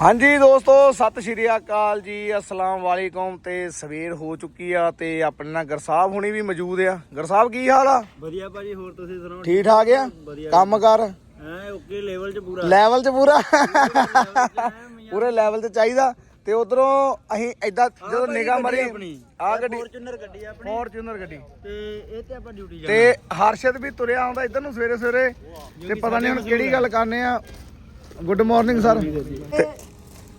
ਹਾਂਜੀ ਦੋਸਤੋ ਸਤਿ ਸ਼੍ਰੀ ਅਕਾਲ ਜੀ। ਅਸਲਾਮ ਵਾਲੇਕੁਮ। ਤੇ ਸਵੇਰ ਹੋ ਚੁੱਕੀ ਆ ਤੇ ਆਪਣੇ ਨਾਲ ਗਰਸਾਬ ਹੁਣੀ ਵੀ ਮੌਜੂਦ ਆ। ਗਰਸਾਬ ਕੀ ਹਾਲ ਆ? ਵਧੀਆ ਭਾਜੀ ਹੋਰ ਤੁਸੀਂ ਸੁਣਾਓ? ਠੀਕ ਠਾਕ ਆ। ਕੰਮ ਕਰ? ਐ ਓਕੇ ਲੈਵਲ 'ਚ ਪੂਰਾ। ਲੈਵਲ 'ਚ ਪੂਰਾ? ਪੂਰੇ ਲੈਵਲ ਤੇ ਚਾਹੀਦਾ। ਤੇ ਉਧਰੋਂ ਅਸੀਂ ਐਦਾਂ ਜਦੋਂ ਨਿਗਾਹ ਮਾਰੀ ਆ ਗੱਡੀ। ਫੋਰਚੂਨਰ ਗੱਡੀ ਆਪਣੀ। ਫੋਰਚੂਨਰ ਗੱਡੀ। ਤੇ ਇਹ ਤੇ ਆਪਾਂ ਡਿਊਟੀ ਜਾਣਾ। ਤੇ ਹਰਸ਼ਦ ਵੀ ਤੁਰਿਆ ਆਉਂਦਾ ਇੱਧਰ ਨੂੰ ਸਵੇਰੇ ਸਵੇਰੇ ਤੇ ਪਤਾ ਨਹੀਂ ਹੁਣ ਕਿਹੜੀ ਗੱਲ ਕਰਨੇ ਆ। ਗੁੱਡ ਮਾਰਨਿੰਗ ਸਰ ਤੇ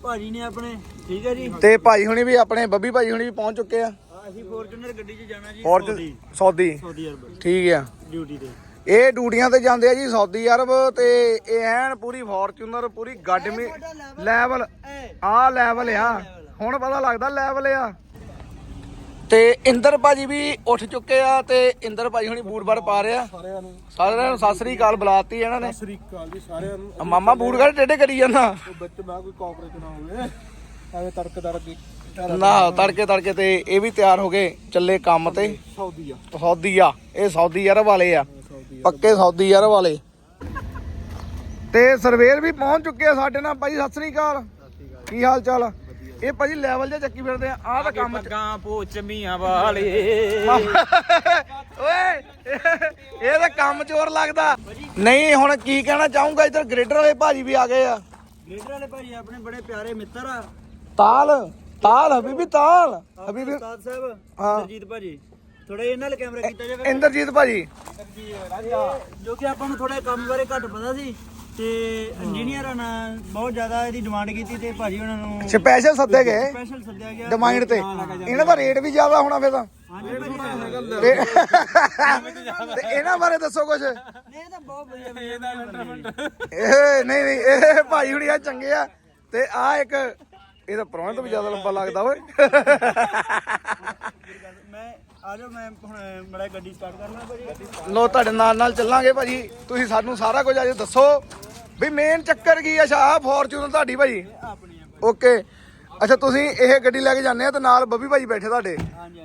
ਭਾਜੀ ਨੇ ਆਪਣੇ ਠੀਕ ਹੈ ਜੀ? ਤੇ ਭਾਈ ਹੁਣੀ ਵੀ ਆਪਣੇ ਬੱਬੀ ਭਾਈ ਹੁਣੀ ਵੀ ਪਹੁੰਚ ਚੁੱਕੇ ਆ। ਅਸੀਂ ਫੋਰਚੂਨਰ ਗੱਡੀ 'ਚ ਜਾਣਾ ਜੀ ਸਊਦੀ ਸੌਦੀ ਸਊਦੀ ਅਰਬ ਠੀਕ ਆ। ਡਿਊਟੀ ਤੇ। ਇਹ ਡਿਊਟੀਆਂ ਤੇ ਜਾਂਦੇ ਆ ਜੀ ਸਾਊਦੀ ਅਰਬ ਤੇ ਇਹ ਐਨ ਪੂਰੀ ਫੋਰਚੂਨਰ ਪੂਰੀ ਗੱਡਮੀ ਲੈਵਲ ਆ ਲੈਵਲ ਆ। ਹੁਣ ਪਤਾ ਲੱਗਦਾ ਲੈਵਲ ਆ। ਤੇ ਇੰਦਰ ਭਾਜੀ ਵੀ ਉੱਠ ਚੁੱਕੇ ਆ ਤੇ ਇੰਦਰ ਭਾਜੀ ਹੁਣੀ ਬੂਟ ਬਾਰ ਪਾ ਰਿਆ ਸਾਰਿਆਂ ਨੂੰ। ਸਾਰਿਆਂ ਨੂੰ ਸਤਿ ਸ੍ਰੀ ਅਕਾਲ ਬੁਲਾਤੀ ਇਹਨਾਂ ਨੇ। ਸ੍ਰੀ ਅਕਾਲ ਜੀ ਸਾਰਿਆਂ ਨੂੰ। ਆ ਮਾਮਾ ਬੂਟ ਕਰ ਟੇਡੇ ਕਰੀ ਜਾਂਦਾ। ਉਹ ਵਿੱਚ ਮੈਂ ਕੋਈ ਕੋਆਪਰੇਟ ਨਾ ਹੋਵੇ। ਐਵੇਂ ਤੜਕ ਤੜਕ ਨਾ ਤੜਕੇ। ਤੜਕੇ ਤੇ ਇਹ ਵੀ ਤਿਆਰ ਹੋ ਗਏ ਚੱਲੇ ਕੰਮ ਤੇ। ਸਾਊਦੀ ਆ। ਸਾਊਦੀ ਆ ਇਹ ਸਾਊਦੀ ਅਰਬ ਵਾਲੇ ਆ। ਪੱਕੇ ਸਾਊਦੀ ਅਰਬ ਵਾਲੇ। ਤੇ ਸਰਵੇਰ ਵੀ ਪਹੁੰਚ ਚੁੱਕੇ ਆ ਸਾਡੇ ਨਾਲ। ਭਾਈ ਸਤਿ ਸ੍ਰੀ ਅਕਾਲ। ਕੀ ਹਾਲ ਚਾਲ ਆ? ਇਹ ਭਾਜੀ ਲੈਵਲ ਜਿਹਾ ਚੱਕੀ ਫਿਰਦੇ ਆ ਆਹ ਤਾਂ ਕੰਮ ਚ- ਗਾਂ ਪੋਚ ਮੀਆਂ ਵਾਲੇ। ਓਏ ਇਹ ਤਾਂ ਕੰਮ ਚੋਰ ਲੱਗਦਾ। ਨਹੀਂ ਹੁਣ ਕੀ ਕਹਿਣਾ ਚਾਹੂੰਗਾ ਇੱਧਰ ਗ੍ਰੇਡਰ ਵਾਲੇ ਭਾਜੀ ਵੀ ਆ ਗਏ ਆ। ਲੀਡਰ ਵਾਲੇ ਭਾਜੀ ਆਪਣੇ ਬੜੇ ਪਿਆਰੇ ਮਿੱਤਰ ਆ। ਤਾਲ ਤਾਲ ਹਬੀਬੀ ਤਾਲ। ਹਬੀਬੀ ਉਸਤਾਦ ਸਾਹਿਬ ਹਾਂ। ਸਰਜੀਤ ਭਾਜੀ। ਥੋੜੇ ਇਹਨਾਂ ਨਾਲ ਕੈਮਰਾ ਕੀਤਾ ਜਾਵੇ ਇੰਦਰਜੀਤ ਭਾਜੀ। ਜੋ ਕਿ ਆਪਾਂ ਨੂੰ ਥੋੜਾ ਕੰਮ ਬਾਰੇ ਘੱਟ ਪਤਾ ਸੀ। ਤੇ ਇੰਜੀਨੀਅਰਾਂ ਨਾਲ ਬਹੁਤ ਜ਼ਿਆਦਾ ਇਹਦੀ ਡਿਮਾਂਡ ਕੀਤੀ ਤੇ ਭਾਜੀ ਉਹਨਾਂ ਨੂੰ ਸਪੈਸ਼ਲ ਸੱਦੇ ਗਏ ਸਪੈਸ਼ਲ ਸੱਦਿਆ ਗਿਆ ਡਿਮਾਂਡ ਤੇ? ਇਹਨਾਂ ਦਾ ਰੇਟ ਵੀ ਜ਼ਿਆਦਾ ਹੋਣਾ ਫੇਰ ਤਾਂ। ਇਹਨਾਂ ਬਾਰੇ ਦੱਸੋ ਕੁਝ ਨਹੀਂ ਇਹ ਤਾਂ ਬਹੁਤ ਵਧੀਆ ਵਧੀਆ ਇਹ ਨਹੀਂ ਨਹੀਂ ਇਹ ਭਾਈ ਹੁਣੀ ਆ ਚੰਗੇ ਆ। ਤੇ ਆ ਇੱਕ ਇਹ ਤਾਂ ਪ੍ਰਾਹੁਣੇ ਤੋਂ ਵੀ ਜ਼ਿਆਦਾ ਲੰਬਾ ਲੱਗਦਾ ਓਏ। ਮੈਂ ਆ ਜਾਓ ਮੈਂ ਹੁਣ ਮੜਾ ਗੱਡੀ ਸਟਾਰਟ ਕਰ ਲਾਂ ਭਾਜੀ। ਲੋ ਤੁਹਾਡੇ ਨਾਲ ਨਾਲ ਚੱਲਾਂਗੇ ਭਾਜੀ। ਤੁਸੀਂ ਸਾਨੂੰ ਸਾਰਾ ਕੁਝ ਅੱਜ ਦੱਸੋ ਵੀ ਮੇਨ ਚੱਕਰ ਕੀ ਆ ਸ਼ਾਹ ਫੋਰਚੂਨਰ ਤੁਹਾਡੀ ਭਾਜੀ। ਆਪਣੀ ਓਕੇ ਅੱਛਾ ਤੁਸੀਂ ਇਹ ਗੱਡੀ ਲੈ ਕੇ ਜਾਂਦੇ ਆ ਤੇ ਨਾਲ ਬੱਬੀ ਭਾਜੀ ਬੈਠੇ ਤੁਹਾਡੇ।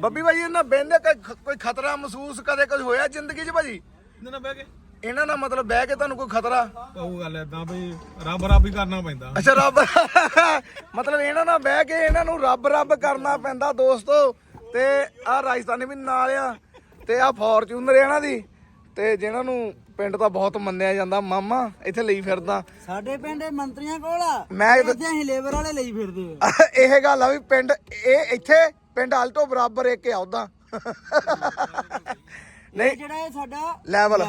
ਬੱਬੀ ਭਾਜੀ ਇਹਨਾਂ ਬਹਿੰਦੇ ਕ- ਕੋਈ ਖਤਰਾ ਮਹਿਸੂਸ ਕਦੇ ਕੁਝ ਹੋਇਆ ਜ਼ਿੰਦਗੀ 'ਚ ਭਾਜੀ? ਇਹਨਾਂ ਨਾਲ ਬਹਿ ਕੇ। ਇਹਨਾਂ ਨਾਲ ਮਤਲਬ ਬਹਿ ਕੇ ਤੁਹਾਨੂੰ ਕੋਈ ਖਤਰਾ? ਉਹ ਗੱਲ ਐਦਾਂ ਬਈ ਰੱਬ ਰੱਬ ਹੀ ਕਰਨਾ ਪੈਂਦਾ। ਅੱਛਾ ਰੱਬ ਮਤਲਬ ਇਹਨਾਂ ਨਾਲ ਬਹਿ ਕੇ ਇਹਨਾਂ ਨੂੰ ਰੱਬ ਰੱਬ ਕਰਨਾ ਪੈਂਦਾ ਦੋਸਤੋ। ਤੇ ਆ ਰਾਜਸਥਾਨੀ ਵੀ ਨਾਲ ਆ ਤੇ ਆ ਫੋਰਚੂਨਰ ਇਹਨਾਂ ਦੀ। ਤੇ ਜਿਨ੍ਹਾਂ ਨੂੰ ਪਿੰਡ ਦਾ ਬਹੁਤ ਮੰਨਿਆ ਜਾਂਦਾ ਮਾਮਾ ਇੱਥੇ ਲਈ ਫਿਰਦਾ। ਸਾਡੇ ਪਿੰਡ ਇਹ ਮੰਤਰੀਆਂ ਕੋਲ ਆ। ਮੈਂ ਇੱਥੇ ਅਸੀਂ ਲੇਬਰ ਵਾਲੇ ਲਈ ਫਿਰਦੇ ਆ। ਇਹ ਗੱਲ ਆ ਵੀ ਪਿੰਡ ਇਹ ਇੱਥੇ ਪਿੰਡ ਆਲਟੋ ਬਰਾਬਰ ਇੱਕ ਆ ਉਦਾਂ। ਇਹ ਜਿਹੜਾ ਇਹ ਸਾਡਾ ਲੈਵਲ।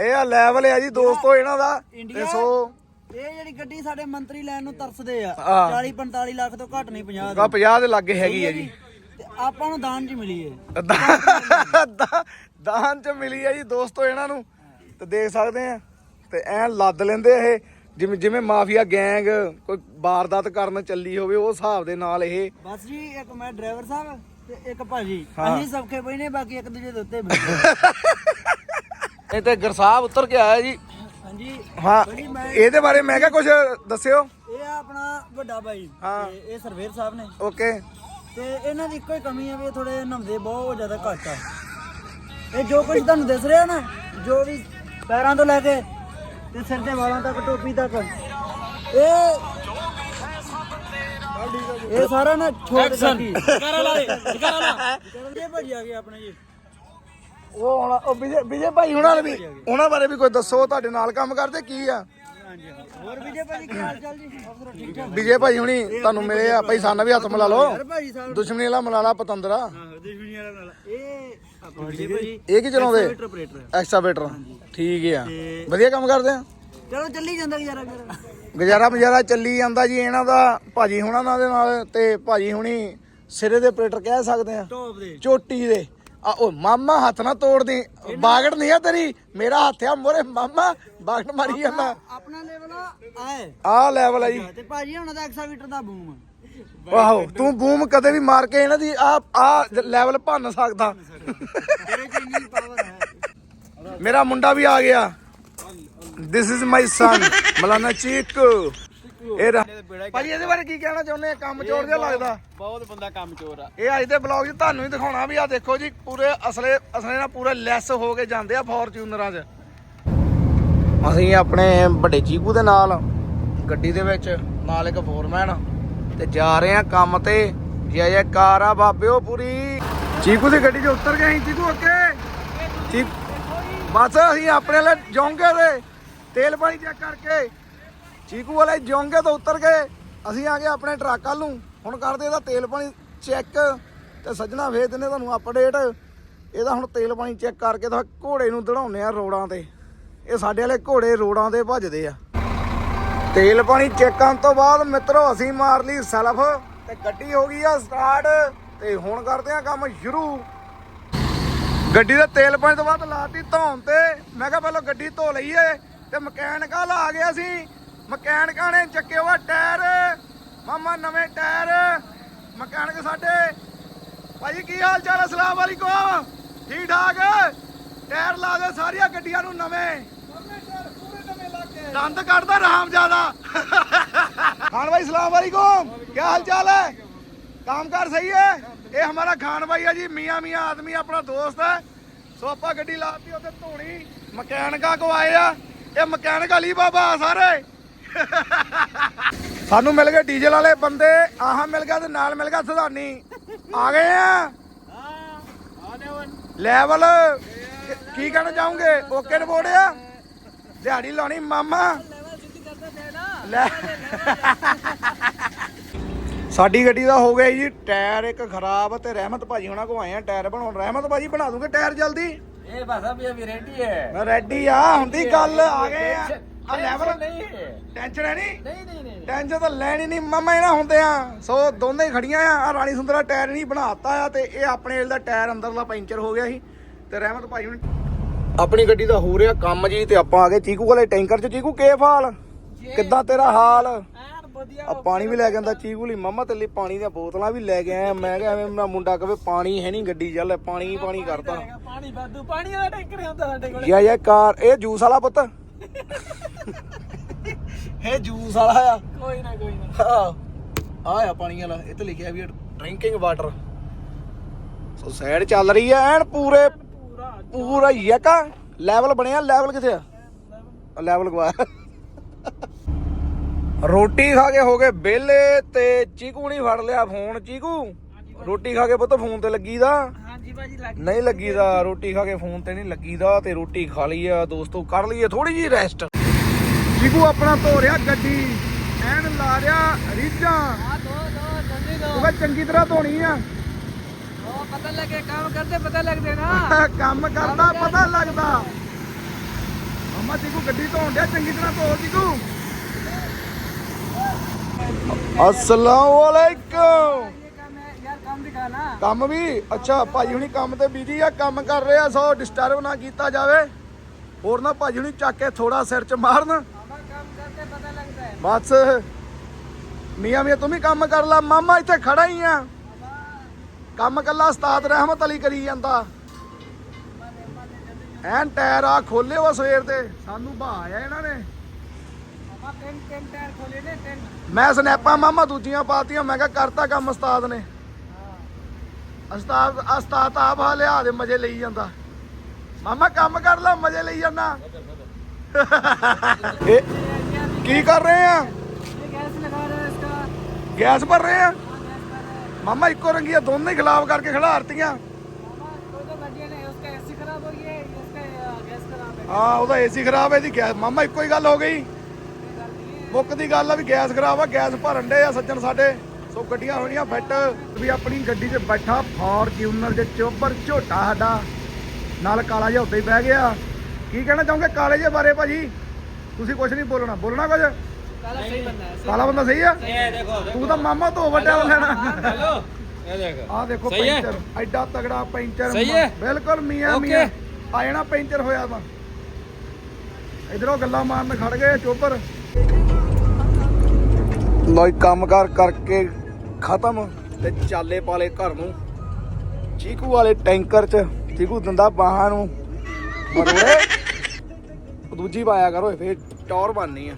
ਇਹ ਆ ਲੈਵਲ ਆ ਜੀ ਦੋਸਤੋ ਇਹਨਾਂ ਦਾ। ਤੇ ਇੰਡੀਆ ਸੋ ਇਹ ਜਿਹੜੀ ਗੱਡੀ ਸਾਡੇ ਮੰਤਰੀ ਲੈਣ ਨੂੰ ਤਰਸਦੇ ਆ ਹਾਂ। 40 45 ਲੱਖ ਤੋਂ ਘੱਟ ਨਹੀਂ 50 ਆ 50 ਦੇ ਲਾਗੇ ਹੈਗੀ ਆ ਜੀ। ਤੇ ਆਪਾਂ ਨੂੰ ਦਾਨ ਚ ਮਿਲੀ ਹੈ। ਦਾ- ਦਾ- ਦਾਨ ਚ ਮਿਲੀ ਆ ਜੀ ਦੋਸਤੋ ਇਹਨਾਂ ਨੂੰ। ਤੇ ਦੇਖ ਸਕਦੇ ਆ ਤੇ ਐ ਲੱਦ ਲੈਂਦੇ ਇਹ। ਜਿਵੇਂ ਜਿਵੇਂ ਮਾਫੀਆ ਗੈਂਗ ਕੋਈ ਵਾਰਦਾਤ ਕਰਨ ਚੱਲੀ ਹੋਵੇ ਉਹ ਹਿਸਾਬ ਦੇ ਨਾਲ ਇਹ। ਬਸ ਜੀ ਇੱਕ ਮੈਂ ਡਰਾਈਵਰ ਸਾਹਿਬ ਤੇ ਇੱਕ ਭਾਜੀ ਅਸੀਂ ਸੌਖੇ ਪਈ ਨੇ ਬਾਕੀ ਇੱਕ ਦੂਜੇ ਦੇ ਉੱਤੇ ਬੈਠੇ ਇਹ ਤੇ ਗਰਸਾਬ ਉਤਰ ਕੇ ਆਇਆ ਜੀ। ਹਾਂਜੀ। ਹਾਂ ਭਾਜੀ ਮੈਂ ਇਹਦੇ ਬਾਰੇ ਮੈਂ ਕਿਹਾ ਕੁਝ ਦੱਸਿਓ। ਇਹ ਆ ਆਪਣਾ ਵੱਡਾ ਭਾਈ ਹਾਂ। ਤੇ ਇਹ ਸਰਵੇਰ ਸਾਹਿਬ ਨੇ। ਓਕੇ। ਤੇ ਇਹਨਾਂ ਦੀ ਇੱਕੋ ਹੀ ਕਮੀ ਹੈ ਵੀ ਥੋੜੇ ਨਹਾਉਂਦੇ ਬਹੁਤ ਜ਼ਿਆਦਾ ਘੱਟ ਆ। ਇਹ ਜੋ ਕੁਝ ਤੁਹਾਨੂੰ ਦਿਸ ਰਿਹਾ ਨਾ ਜੋ ਵੀ ਪੈਰਾਂ ਤੋਂ ਲੈ ਕੇ ਤੇ ਸਿਰ ਦੇ ਵਾਲਾਂ ਤੱਕ ਟੋਪੀ ਤੱਕ ਇਹ ਇਹ ਸਾਰਾ ਨਾ ਛੋਟ ਗੱਡੀ ਜਕਾਰਾ ਲਾ ਦੇ ਜਕਾਰਾ ਲਾ। ਭਾਜੀ ਆ ਗਏ ਆਪਣੇ ਜੀ। ਉਹ ਹੁਣ ਉਹ ਵਿਜੇ ਵਿਜੇ ਭਾਈ ਉਹਨਾਂ ਵੀ ਉਹਨਾਂ ਬਾਰੇ ਵੀ ਕੋਈ ਦੱਸੋ ਤੁਹਾਡੇ ਨਾਲ ਕੰਮ ਕਰਦੇ ਕੀ ਆ? ਹਾਂਜੀ ਹੋਰ ਵਿਜੇ ਭਾਜੀ ਕੀ ਹਾਲ ਚਾਲ ਜੀ? ਵਿਜੇ ਭਾਈ ਹੁਣੀ ਤੁਹਾਨੂੰ ਮਿਲੇ ਆ ਭਾਈ ਸਾਨਾ ਵੀ ਹੱਥ ਮਿਲਾ ਲਓ। ਦੁਸ਼ਮਣੀ ਵਾਲਾ ਮਲਾਲਾ ਪਤੰਦਰਾ। ਹਾਂ ਦੁਸ਼ਮਣੀ ਵਾਲਾ ਨਾਲ ਇਹ ਵਿਜੇ ਭਾਜੀ ਇਹ ਕੀ ਚਲਾਉਂਦੇ? ਐਕਸਟਰਾਵੇਟਰ ਠੀਕ ਆ। ਵਧੀਆ ਕੰਮ ਕਰਦੇ ਆ? ਚਲੋ ਚੱਲੀ ਜਾਂਦਾ ਗੁਜ਼ਾਰਾ ਗੁਜ਼ਾਰਾ ਗੁਜ਼ਾਰਾ ਬਜ਼ਾਰਾ ਚੱਲੀ ਜਾਂਦਾ ਜੀ ਇਹਨਾਂ ਦਾ ਭਾਜੀ ਹੁਣਾਂ ਨਾਲ ਦੇ ਨਾਲ ਤੇ ਭਾਜੀ ਹੁਣੀ ਸਿਰੇ ਦੇ ਆਪਰੇਟਰ ਕਹਿ ਸਕਦੇ ਆ। ਟੌਪ ਦੇ। ਚੋਟੀ ਦੇ। ਆ ਉਹ ਮਾਮਾ ਹੱਥ ਨਾ ਤੋੜਦੀ ਬਾਗੜ ਨਹੀਂ ਆ ਤੇਰੀ? ਮੇਰਾ ਹੱਥ ਆ ਮੋਰੇ ਮਾਮਾ ਬਾਗੜ ਮਾਰੀ ਜਾਂਦਾ। ਆਪਣਾ ਲੈਵਲ ਆਏ। ਆਹ ਲੈਵਲ ਆ ਜੀ। ਤੇ ਭਾਜੀ ਹੁਣ ਦਾ ਐਕਸਾਵੀਟਰ ਦਾ ਬੂਮ ਆਹੋ ਤੂੰ ਬੂਮ ਕਦੇ ਵੀ ਮਾਰ ਕੇ ਇਹਨਾਂ ਦੀ ਆ ਆ ਲੈਵਲ ਭੰਨ ਸਕਦਾ। ਤੇਰੇ ਚ ਇੰਨੀ ਪਾਵਰ ਹੈ। ਮੇਰਾ ਮੁੰਡਾ ਵੀ ਆ ਗਿਆ। ਦਿਸ ਇਜ਼ ਮਾਈ ਸਨ ਮਲਾਨਾ ਚੀਕੂ ਇਹ ਭਾਜੀ ਇਹਦੇ ਬਾਰੇ ਕੀ ਕਹਿਣਾ ਚਾਹੁੰਦੇ ਆ? ਕੰਮ ਚੋਰ ਜਿਹਾ ਲੱਗਦਾ। ਬਹੁਤ ਬੰਦਾ ਕੰਮ ਚੋਰ ਆ। ਇਹ ਅੱਜ ਦੇ ਬਲੌਗ 'ਚ ਤੁਹਾਨੂੰ ਹੀ ਦਿਖਾਉਣਾ ਵੀ ਆ ਦੇਖੋ ਜੀ ਪੂਰੇ ਅਸਲੇ ਅਸਲੇ ਨਾਲ ਪੂਰੇ ਲੈਸ ਹੋ ਕੇ ਜਾਂਦੇ ਆ ਫੋਰਚੂਨਰਾਂ 'ਚ। ਅਸੀਂ ਆਪਣੇ ਵੱਡੇ ਚੀਕੂ ਦੇ ਨਾਲ ਗੱਡੀ ਦੇ ਵਿੱਚ ਨਾਲ ਇੱਕ ਫੋਰਮੈਨ ਤੇ ਜਾ ਰਹੇ ਆ ਕੰਮ ਤੇ। ਜੈ ਜੈਕਾਰ ਆ ਬਾਬਿਓ ਪੂਰੀ। ਚੀਕੂ ਦੀ ਗੱਡੀ 'ਚ ਉਤਰ ਗਏ ਅਸੀਂ ਚੀਕੂ ਓਕੇ ਬਸ ਅਸੀਂ ਆਪਣੇ ਲਈ ਜੋਂਗੇ ਦੇ। ਤੇਲ ਪਾਣੀ ਚੈੱਕ ਕਰਕੇ ਚੀਕੂ ਵਾਲੇ ਜੋਂਗੇ ਤੋਂ ਉਤਰ ਗਏ। ਅਸੀਂ ਆ ਗਏ ਆਪਣੇ ਟਰੱਕ ਵੱਲ। ਨੂੰ ਹੁਣ ਕਰਦੇ ਇਹਦਾ ਤੇਲ ਪਾਣੀ ਚੈੱਕ ਤੇ ਸੱਜਣਾ ਫੇਰ ਦਿੰਦੇ ਤੁਹਾਨੂੰ ਅਪਡੇਟ ਇਹਦਾ ਹੁਣ ਤੇਲ ਪਾਣੀ ਚੈੱਕ ਕਰਕੇ ਤਾਂ ਘੋੜੇ ਨੂੰ ਦੜਾਉਨੇ ਆ ਰੋਡਾਂ ਤੇ। ਇਹ ਸਾਡੇ ਵਾਲੇ ਘੋੜੇ ਰੋਡਾਂ ਤੇ ਭੱਜਦੇ ਆ। ਤੇਲ ਪਾਣੀ ਚੈੱਕ ਕਰਨ ਤੋਂ ਬਾਅਦ ਮਿੱਤਰੋ ਅਸੀਂ ਮਾਰ ਲਈ ਸੈਲਫ ਤੇ ਗੱਡੀ ਹੋ ਗਈ ਆ ਸਟਾਰਟ ਤੇ ਹੁਣ ਕਰਦੇ ਆ ਕੰਮ ਸ਼ੁਰੂ। ਗੱਡੀ ਦਾ ਤੇਲ ਪਾਣੀ ਤੋਂ ਬਾਅਦ ਲਾਤੀ ਧੋਣ ਤੇ। ਮੈਂ ਕਿਹਾ ਪਹਿਲਾਂ ਗੱਡੀ ਧੋ ਲਈਏ। ਤੇ ਮਕੈਨਿਕਲ ਲਾ ਗਿਆ ਸੀ ਮਕੈਨਿਕਾਂ ਨੇ ਚੱਕੇ ਵਾ ਟਾਇਰ। ਮਾਮਾ ਨਵੇਂ ਟਾਇਰ। ਮਕੈਨਿਕ ਸਾਡੇ। ਭਾਜੀ ਕੀ ਹਾਲ ਚਾਲ ਅਸਲਾਮ ਵਾਲੇਕੁਮ ਠੀਕ ਠਾਕ? ਟਾਇਰ ਲਾ ਦੇ ਸਾਰੀਆਂ ਗੱਡੀਆਂ ਨੂੰ ਨਵੇਂ। ਦੰਦ ਕੱਢਦਾ ਰਾਮ ਜ਼ਿਆਦਾ। ਖਾਨ ਭਾਈ ਸਲਾਮ ਵਾਲੇਕੁਮ ਕੀ? ਹਾਲ ਚਾਲ ਹੈ? ਕਾਮਕਾਰ ਸਹੀ ਹੈ? ਇਹ ਹਮਾਰਾ ਖਾਨ ਭਾਈ ਹੈ ਜੀ ਮੀਆਂ ਮੀਆਂ ਆਦਮੀ ਆਪਣਾ ਦੋਸਤ ਹੈ। ਸੋ ਆਪਾਂ ਗੱਡੀ ਲਾਤੀ ਤੇ ਧੋਣੀ ਮਕੈਨਿਕਾ ਕੋ ਆਏ ਆ। ਇਹ ਮਕੈਨਿਕ ਅਲੀ ਬਾਬਾ ਸਾਰੇ। ਸਾਨੂੰ ਮਿਲ ਗਏ ਡੀਜ਼ਲ ਵਾਲੇ ਬੰਦੇ, ਆਹ ਮਿਲ ਗਿਆ ਤੇ ਨਾਲ ਮਿਲ ਗਿਆ ਸਧਾਨੀ। ਆ ਗਏ ਆ? ਲੈਵਲ, ਕੀ ਕਹਿਣਾ ਚਾਹੋਗੇ? ਓਕੇ ਰਿਪੋਰਟ ਆ? ਦਿਹਾੜੀ ਲਾਉਣੀ ਮਾਮਾ। ਲੈ। ਸਾਡੀ ਗੱਡੀ ਦਾ ਹੋ ਗਿਆ ਜੀ, ਟਾਇਰ ਇੱਕ ਖਰਾਬ ਤੇ ਰਹਿਮਤ ਭਾਜੀ ਹੁਣਾਂ ਕੋ ਆਏ ਆ, ਟਾਇਰ ਬਣਾਉਣ। ਰਹਿਮਤ ਭਾਜੀ ਬਣਾ ਦੂੰਗੇ ਟਾਇਰ ਜਲਦੀ। ਇਹ ਬਸ ਅਭੀ ਅਭੀ ਰੈਡੀ ਹੈ ਮੈਂ ਰੈਡੀ ਆ ਹੁੰਦੀ ਗੱਲ ਆ ਗਏ ਆ। ਆ ਲੈਵਲ ਨਹੀਂ। ਟੈਨਸ਼ਨ ਹੈ ਨਹੀਂ? ਨਹੀਂ ਨਹੀਂ ਨਹੀਂ ਟੈਨਸ਼ਨ ਤਾਂ ਲੈਣੀ ਨਹੀਂ ਮਮਾ ਇਹਨਾਂ ਹੁੰਦੇ ਆ। ਸੋ ਦੋਨੇ ਹੀ ਖੜੀਆਂ ਆ ਆ ਰਾਣੀ ਸੁੰਦਰਾ ਟਾਇਰ ਨਹੀਂ ਬਣਾਤਾ ਆ ਤੇ ਇਹ ਆਪਣੇ ਵੇਲੇ ਦਾ ਟਾਇਰ ਅੰਦਰਲਾ ਪੈਂਚਰ ਹੋ ਗਿਆ ਸੀ। ਤੇ ਰਹਿਮਤ ਭਾਈ ਹੁਣ ਆਪਣੀ ਗੱਡੀ ਦਾ ਹੋ ਰਿਹਾ ਕੰਮ ਜੀ ਤੇ ਆਪਾਂ ਆ ਗਏ ਚੀਕੂ ਵਾਲੇ ਟੈਂਕਰ 'ਚ। ਚੀਕੂ ਕੇ ਹਾਲ? ਕਿੱਦਾਂ ਤੇਰਾ ਹਾਲ? ਆ ਪਾਣੀ ਵੀ ਲੈ ਕੇ ਆਂਦਾ ਚੀਕੂ ਲਈ ਮਮਾ ਤੇ ਲਈ ਪਾਣੀ ਦੀਆਂ ਬੋਤਲਾਂ ਵੀ ਲੈ ਕੇ ਆਇਆ ਮੈਂ ਕਿਹਾ ਐਵੇਂ ਮੇਰਾ ਮੁੰਡਾ ਕਵੇ ਪਾਣੀ ਹੈ ਨਹੀਂ ਗੱਡੀ ਚੱਲ ਪਾਣੀ ਹੀ ਪਾਣੀ ਕਰਦਾ। ਪਾਣੀ ਵਾਧੂ ਪਾਣੀ ਦਾ ਟੈਂਕਰ ਹੁੰਦਾ ਸਾਡੇ ਕੋਲ। ਯਾ ਯਾ ਕਾਰ ਇਹ ਜੂਸ ਵਾਲਾ ਪੁੱਤ। ਇਹ ਜੂਸ ਵਾਲਾ ਆ। ਕੋਈ ਨਾ ਕੋਈ ਨਾ। ਆ ਆ ਆ ਪਾਣੀ ਵਾਲਾ ਇਹ ਤੇ ਲਿਖਿਆ ਵੀ ਡਰਿੰਕਿੰਗ ਵਾਟਰ ਸੋ ਸਾਈਡ ਚੱਲ ਰਹੀ ਐ ਐਨ ਪੂਰੇ ਪੂਰਾ ਪੂਰਾ ਯਕਾ ਲੈਵਲ ਬਣਿਆ ਲੈਵਲ ਕਿੱਥੇ ਆ? ਲੈਵਲ ਗਵਾ। ਰੋਟੀ ਖਾ ਕੇ ਹੋ ਗਏ ਵਿਹਲੇ ਤੇ ਚੀਕੂ ਨਹੀਂ ਫੜ ਲਿਆ ਫੋਨ। ਚੀਕੂ ਰੋਟੀ ਖਾ ਕੇ ਪੁੱਤ ਫੋਨ ਤੇ ਲੱਗੀਦਾ? ਹਾਂਜੀ ਭਾਜੀ ਲੱਗ ਨਹੀਂ ਲੱਗੀਦਾ ਰੋਟੀ। ਖਾ ਕੇ ਫੋਨ ਤੇ ਨਹੀਂ ਲੱਗੀਦਾ ਤੇ ਰੋਟੀ ਖਾ ਲਈ ਆ ਦੋਸਤੋ ਕਰ ਲਈਏ ਥੋੜੀ ਜੀ ਰੈਸਟ ਚੀਕੂ ਆਪਣਾ ਧੋ ਰਿਹਾ ਗੱਡੀ ਐਨ ਲਾ ਰਿਹਾ ਰੀਝਾਂ। ਆ ਉਹ ਚੰਗੀ ਤਰ੍ਹਾਂ ਧੋਣੀ ਆ। ਉਹ ਪਤਾ ਲੱਗੇ ਕੰਮ ਕਰਦੇ ਪਤਾ ਲੱਗਦੇ ਨਾ। ਕੰਮ ਕਰਦਾ ਪਤਾ ਲੱਗਦਾ। ਮਮਾ ਚੀਕੂ ਗੱਡੀ ਧੋਣ ਡਿਆ ਚੰਗੀ ਤਰ੍ਹਾਂ ਧੋ ਚੀਕੂ। ਅਸਲਾਮ ਵਾਲੇਕੁਮ ਇਹ ਕੰਮ ਹੈ ਯਾਰ ਕੰਮ ਦਿਖਾਣਾ ਕੰਮ ਵੀ? ਅੱਛਾ ਭਾਜੀ ਹੁਣੀ ਕੰਮ ਤੇ ਬਿਜ਼ੀ ਆ ਕੰਮ ਕਰ ਰਹੇ ਆ ਸੋ ਡਿਸਟਰਬ ਨਾ ਕੀਤਾ ਜਾਵੇ। ਹੋਰ ਨਾ ਭਾਜੀ ਹੁਣੀ ਚੱਕ ਕੇ ਥੋੜਾ ਸਿਰ ਚ ਮਾਰਨ। ਮਾਮਾ ਕੰਮ ਕਰਦੇ ਪਤਾ ਲੱਗਦਾ ਹੈ। ਬਸ। ਮੀਆਂ ਮੀਆਂ ਤੂੰ ਵੀ ਕੰਮ ਕਰ ਲੈ ਮਾਮਾ ਇੱਥੇ ਖੜਾ ਹੀ ਆ। ਕੰਮ ਕੱਲਾ ਉਸਤਾਦ ਰਹਿਮਤ ਅਲੀ ਕਰੀ ਜਾਂਦਾ। ਐਨ ਟਾਇਰ ਆ ਖੋਲੇ ਸਵੇਰ ਦੇ। ਸਾਨੂੰ ਭਾਇਆ ਇਹਨਾਂ ਨੇ ਮਾਮਾ ਟੈਂਟ ਟੈਂਟ ਟਾਇਰ ਖੋਲੇ ਨੇ ਟੈਂਟ ਮੈਂ ਸਨੈਪਾਂ ਮਾਮਾ ਦੂਜੀਆਂ ਪਾਤੀਆਂ ਮੈਂ ਕਿਹਾ ਕਰਤਾ ਕੰਮ ਉਸਤਾਦ ਨੇ। ਉਸਤਾਦ ਉਸਤਾਦ ਆਪ ਹਲਿਆ ਦੇ ਮਜ਼ੇ ਲਈ ਜਾਂਦਾ। ਮਾਮਾ ਕੰਮ ਕਰ ਲੈ ਮਜ਼ੇ ਲਈ ਜਾਂਦਾ। ਕੀ ਕਰ ਰਹੇ ਆ? ਗੈਸ ਭਰ ਰਹੇ ਆ? ਮਾਮਾ ਇੱਕੋ ਰੰਗੀਆ ਦੋਨੇ ਖਿਲਾਫ ਕਰਕੇ ਖਿਲਾਰਤੀਆਂ ਹਾਂ। ਉਹਦਾ ਏਸੀ ਖਰਾਬ ਹੈ ਦੀ ਮਾਮਾ ਇੱਕੋ ਹੀ ਗੱਲ ਹੋ ਗਈ। ਮੁੱਕ ਦੀ ਗੱਲ ਆ ਵੀ ਗੈਸ ਖਰਾਬ ਆ ਗੈਸ ਭਰਨ ਦੇ ਆ ਸੱਜਣ ਸਾਡੇ। ਸੋ ਗੱਡੀਆਂ ਹੋਣੀਆਂ ਫਿੱਟ ਵੀ ਆਪਣੀ ਗੱਡੀ 'ਚ ਬੈਠਾ ਫੋਰਚੂਨਰ ਦੇ ਚੋਬਰ ਝੋਟਾ ਸਾਡਾ। ਨਾਲ ਕਾਲਾ ਜਿਹਾ ਉੱਤੇ ਹੀ ਬਹਿ ਗਿਆ। ਕੀ ਕਹਿਣਾ ਚਾਹੋਗੇ ਕਾਲੇ ਜੇ ਬਾਰੇ ਭਾਜੀ? ਤੁਸੀਂ ਕੁਝ ਨਹੀਂ ਬੋਲਣਾ। ਬੋਲਣਾ ਕੁਝ ਕਾਲਾ ਬੰਦਾ ਸਹੀ। ਆ? ਤੂੰ ਤਾਂ ਮਾਮਾ ਤੋਂ ਵੱਡਾ ਲੈਣਾ। ਆ ਦੇਖੋ। ਪੈਂਚਰ। ਐਡਾ ਤਗੜਾ ਪੈਂਚਰ ਬਿਲਕੁਲ ਮੀਆਂ ਮੀਆਂ। ਆ ਜਾਣਾ ਪੈਂਚਰ ਹੋਇਆ ਤਾਂ ਇਧਰੋਂ ਗੱਲਾਂ ਮਾਰਨ ਖੜ ਗਏ ਚੋਪਰ ਲੋਈ ਕੰਮ ਕਰ ਕਰਕੇ ਖਤਮ ਤੇ ਚਾਲੇ ਪਾਲੇ ਘਰ ਨੂੰ। ਚੀਕੂ ਵਾਲੇ ਟੈਂਕਰ ਚ, ਚੀਕੂ ਦਿੰਦਾ ਬਾਹਾਂ ਨੂੰ। ਮਰੋੜੇ ਦੂਜੀ ਪਾਇਆ ਕਰੋ ਫੇਰ ਟੌਰ ਬਣਨੀ ਆ।